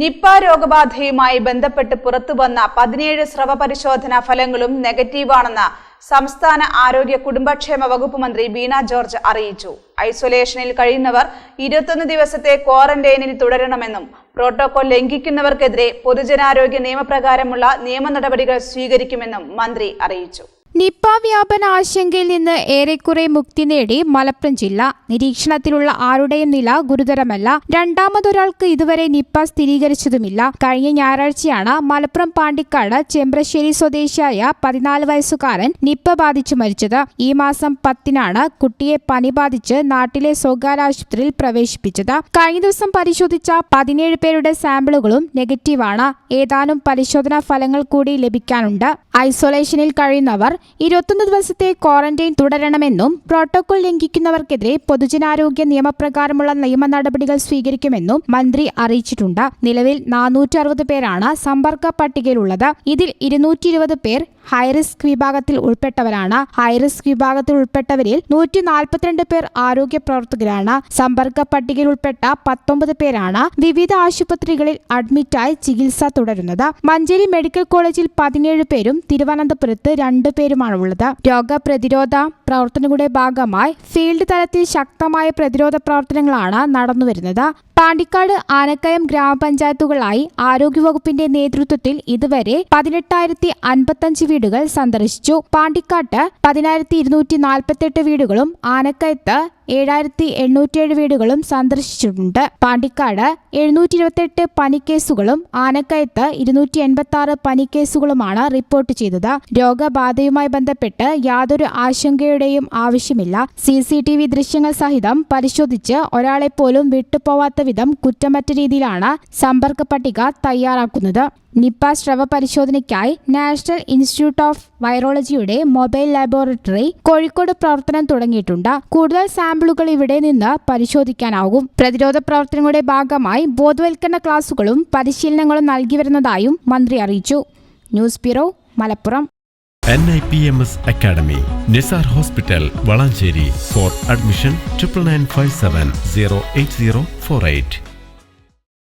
Nipah രോഗബാധയുമായി ബന്ധപ്പെട്ട് പുറത്തുവന്ന പതിനേഴ് സ്രവ പരിശോധനാ ഫലങ്ങളും നെഗറ്റീവാണെന്ന് സംസ്ഥാന ആരോഗ്യ കുടുംബക്ഷേമ വകുപ്പ് മന്ത്രി വീണ ജോർജ് അറിയിച്ചു. ഐസൊലേഷനിൽ കഴിയുന്നവർ ഇരുപത്തൊന്ന് ദിവസത്തെ ക്വാറന്റൈനിൽ തുടരണമെന്നും പ്രോട്ടോകോൾ ലംഘിക്കുന്നവർക്കെതിരെ പൊതുജനാരോഗ്യ നിയമപ്രകാരമുള്ള നിയമ നടപടികൾ സ്വീകരിക്കുമെന്നും മന്ത്രി അറിയിച്ചു. നിപ്പ വ്യാപന ആശങ്കയിൽ നിന്ന് ഏറെക്കുറെ മുക്തി നേടി മലപ്പുറം ജില്ല. നിരീക്ഷണത്തിലുള്ള ആരുടെയും നില ഗുരുതരമല്ല. രണ്ടാമതൊരാൾക്ക് ഇതുവരെ നിപ്പ സ്ഥിരീകരിച്ചതുമില്ല. കഴിഞ്ഞ ഞായറാഴ്ചയാണ് മലപ്പുറം പാണ്ടിക്കാട് ചെമ്പ്രശ്ശേരി സ്വദേശിയായ പതിനാല് വയസ്സുകാരൻ നിപ്പ ബാധിച്ചു മരിച്ചത്. ഈ മാസം പത്തിനാണ് കുട്ടിയെ പനി ബാധിച്ച് നാട്ടിലെ സ്വകാര്യ ആശുപത്രിയിൽ പ്രവേശിപ്പിച്ചത്. കഴിഞ്ഞ ദിവസം പരിശോധിച്ച പതിനേഴ് പേരുടെ സാമ്പിളുകളും നെഗറ്റീവാണ്. ഏതാനും പരിശോധനാ ഫലങ്ങൾ കൂടി ലഭിക്കാനുണ്ട്. ഐസൊലേഷനിൽ കഴിയുന്നവർ ഇരുപത്തൊന്ന് ദിവസത്തെ ക്വാറന്റൈൻ തുടരണമെന്നും പ്രോട്ടോകോൾ ലംഘിക്കുന്നവർക്കെതിരെ പൊതുജനാരോഗ്യ നിയമപ്രകാരമുള്ള നിയമ നടപടികൾ സ്വീകരിക്കുമെന്നും മന്ത്രി അറിയിച്ചിട്ടുണ്ട്. നിലവിൽ നാനൂറ്റി പേരാണ് സമ്പർക്ക പട്ടികയിലുള്ളത്. ഇതിൽ ഇരുന്നൂറ്റി ഇരുപത് പേർ ഹൈറിസ്ക് വിഭാഗത്തിൽ ഉൾപ്പെട്ടവരാണ്. ഹൈറിസ്ക് വിഭാഗത്തിൽ ഉൾപ്പെട്ടവരിൽ നൂറ്റി നാൽപ്പത്തിരണ്ട് പേർ ആരോഗ്യ പ്രവർത്തകരാണ്. സമ്പർക്ക പട്ടികയിൽ ഉൾപ്പെട്ട പത്തൊമ്പത് പേരാണ് വിവിധ ആശുപത്രികളിൽ അഡ്മിറ്റായി ചികിത്സ തുടരുന്നത്. മഞ്ചേരി മെഡിക്കൽ കോളേജിൽ പതിനേഴ് പേരും തിരുവനന്തപുരത്ത് രണ്ടു പേരുമാണ് ഉള്ളത്. രോഗപ്രതിരോധ പ്രവർത്തനങ്ങളുടെ ഭാഗമായി ഫീൽഡ് തലത്തിൽ ശക്തമായ പ്രതിരോധ പ്രവർത്തനങ്ങളാണ് നടന്നുവരുന്നത്. പാണ്ടിക്കാട് ആനക്കയം ഗ്രാമപഞ്ചായത്തുകളായി ആരോഗ്യവകുപ്പിന്റെ നേതൃത്വത്തിൽ ഇതുവരെ പതിനെട്ടായിരത്തി അൻപത്തഞ്ച് വീടുകൾ സന്ദർശിച്ചു. പാണ്ടിക്കാട്ട് പതിനായിരത്തി ഇരുന്നൂറ്റി വീടുകളും ആനക്കയത്ത് ഏഴായിരത്തി എണ്ണൂറ്റിയേഴ് വീടുകളും സന്ദർശിച്ചിട്ടുണ്ട്. പാണ്ടിക്കാട് എഴുന്നൂറ്റി ഇരുപത്തെട്ട് പനിക്കേസുകളും ആനക്കയത്ത് ഇരുന്നൂറ്റി എൺപത്തി ആറ് പനിക്കേസുകളുമാണ് റിപ്പോർട്ട് ചെയ്തത്. രോഗബാധയുമായി ബന്ധപ്പെട്ട് യാതൊരു ആശങ്കയുടെയും ആവശ്യമില്ല. സി സി ടി വി ദൃശ്യങ്ങൾ സഹിതം പരിശോധിച്ച് ഒരാളെപ്പോലും വിട്ടുപോവാത്ത വിധം കുറ്റമറ്റ രീതിയിലാണ് സമ്പർക്ക പട്ടിക തയ്യാറാക്കുന്നത്. നിപ്പ സ്രവ പരിശോധനയ്ക്കായി നാഷണൽ ഇൻസ്റ്റിറ്റ്യൂട്ട് ഓഫ് വൈറോളജിയുടെ മൊബൈൽ ലാബോറട്ടറി കോഴിക്കോട് പ്രവർത്തനം തുടങ്ങിയിട്ടുണ്ട്. കൂടുതൽ സാമ്പിളുകൾ ഇവിടെ നിന്ന് പരിശോധിക്കാനാകും. പ്രതിരോധ പ്രവർത്തനങ്ങളുടെ ഭാഗമായി ബോധവൽക്കരണ ക്ലാസുകളും പരിശീലനങ്ങളും നൽകി വരുന്നതായും മന്ത്രി അറിയിച്ചു. News bureau Malappuram. N I P M S academy Nisar hospital Valanchery for admission triple nine five seven zero eight zero four eight